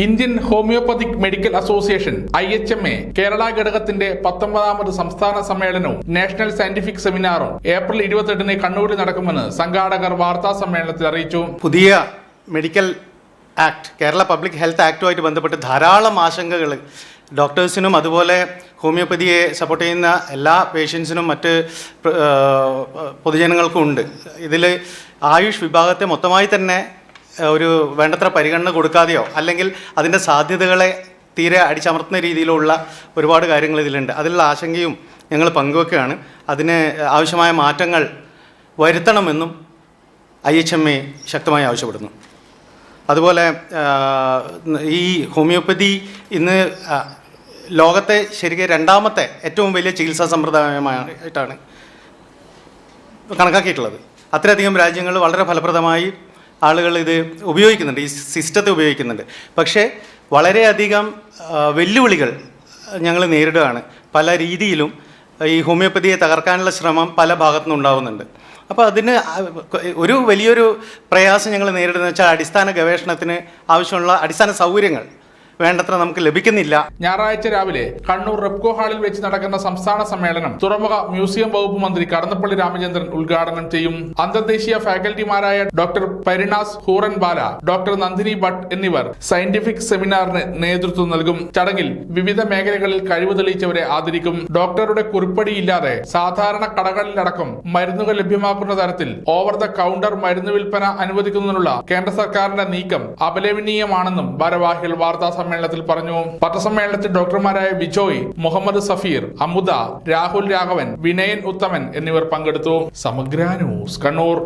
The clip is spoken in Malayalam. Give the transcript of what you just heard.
Indian homoeopathic medical association I H M A Kerala ഘടകത്തിന്റെ പത്തൊമ്പതാമത് സംസ്ഥാന സമ്മേളനവും നാഷണൽ സയന്റിഫിക് സെമിനാറും ഏപ്രിൽ ഇരുപത്തെട്ടിന് കണ്ണൂരിൽ നടക്കുമെന്ന് സംഘാടകർ വാർത്താ സമ്മേളനത്തിൽ അറിയിച്ചു. പുതിയ medical act Kerala public health ആക്ടുമായിട്ട് ബന്ധപ്പെട്ട് ധാരാളം ആശങ്കകൾ ഡോക്ടേഴ്സിനും അതുപോലെ ഹോമിയോപ്പതിയെ സപ്പോർട്ട് ചെയ്യുന്ന എല്ലാ പേഷ്യൻസിനും മറ്റ് പൊതുജനങ്ങൾക്കും ഉണ്ട്. ഇതിൽ ആയുഷ് വിഭാഗത്തെ മൊത്തമായി തന്നെ ഒരു വേണ്ടത്ര പരിഗണന കൊടുക്കാതെയോ അല്ലെങ്കിൽ അതിന്റെ സാധ്യതകളെ തീരെ അടിച്ചമർത്തുന്ന രീതിയിലുള്ള ഒരുപാട് കാര്യങ്ങൾ ഇതിലുണ്ട്. അതിലുള്ള ആശങ്കയും ഞങ്ങൾ പങ്കുവെക്കുകയാണ്. അതിന് ആവശ്യമായ മാറ്റങ്ങൾ വരുത്തണമെന്നും ഐ എച്ച് എം എ ശക്തമായി ആവശ്യപ്പെടുന്നു. അതുപോലെ ഈ ഹോമിയോപ്പതി ഇന്ന് ലോകത്തെ ശരിക്കും രണ്ടാമത്തെ ഏറ്റവും വലിയ ചികിത്സാ സമ്പ്രദായമായിട്ടാണ് കണക്കാക്കിയിട്ടുള്ളത്. അത്രയധികം രാജ്യങ്ങൾ വളരെ ഫലപ്രദമായി ആളുകൾ ഇത് ഉപയോഗിക്കുന്നുണ്ട് ഈ സിസ്റ്റത്തെ ഉപയോഗിക്കുന്നുണ്ട്. പക്ഷേ വളരെയധികം വെല്ലുവിളികൾ ഞങ്ങൾ നേരിടുകയാണ്. പല രീതിയിലും ഈ ഹോമിയോപ്പതിയെ തകർക്കാനുള്ള ശ്രമം പല ഭാഗത്തുനിന്നും ഉണ്ടാവുന്നുണ്ട്. അപ്പോൾ അതിന് ഒരു വലിയൊരു പ്രയാസം ഞങ്ങൾ നേരിടുന്നത് വെച്ചാൽ അടിസ്ഥാന ഗവേഷണത്തിന് ആവശ്യമുള്ള അടിസ്ഥാന സൗകര്യങ്ങൾ. വേണ്ടത്ര നമുക്ക് ലഭിക്കുന്നില്ല. ഞായറാഴ്ച രാവിലെ കണ്ണൂർ റെപ്കോ ഹാളിൽ വെച്ച് നടക്കുന്ന സംസ്ഥാന സമ്മേളനം തുറമുഖ മ്യൂസിയം വകുപ്പ് മന്ത്രി കടന്നപ്പള്ളി രാമചന്ദ്രൻ ഉദ്ഘാടനം ചെയ്യും. അന്തർദേശീയ ഫാക്കൽറ്റിമാരായ ഡോക്ടർ പരിണാസ് ഹൂറൻ ബാല ഡോക്ടർ നന്ദിനി ഭട്ട് എന്നിവർ സയന്റിഫിക് സെമിനാറിന് നേതൃത്വം നൽകും. ചടങ്ങിൽ വിവിധ മേഖലകളിൽ കഴിവ് തെളിയിച്ചവരെ ആദരിക്കും. ഡോക്ടറുടെ കുറിപ്പടിയില്ലാതെ സാധാരണ കടകളിലടക്കം മരുന്നുകൾ ലഭ്യമാക്കുന്ന തരത്തിൽ ഓവർ ദ കൗണ്ടർ മരുന്ന് വിൽപ്പന അനുവദിക്കുന്നതിനുള്ള കേന്ദ്ര സർക്കാരിന്റെ നീക്കം അപലപനീയമാണെന്നും ഭാരവാഹികൾ വാർത്താ സമ്മേളനത്തിൽ പറഞ്ഞു. പത്രസമ്മേളനത്തിൽ ഡോക്ടർമാരായ ബിജോയ് മുഹമ്മദ് സഫീർ അമുദ രാഹുൽ രാഘവൻ വിനയൻ ഉത്തമൻ എന്നിവർ പങ്കെടുത്തു. സമഗ്ര ന്യൂസ് കണ്ണൂർ.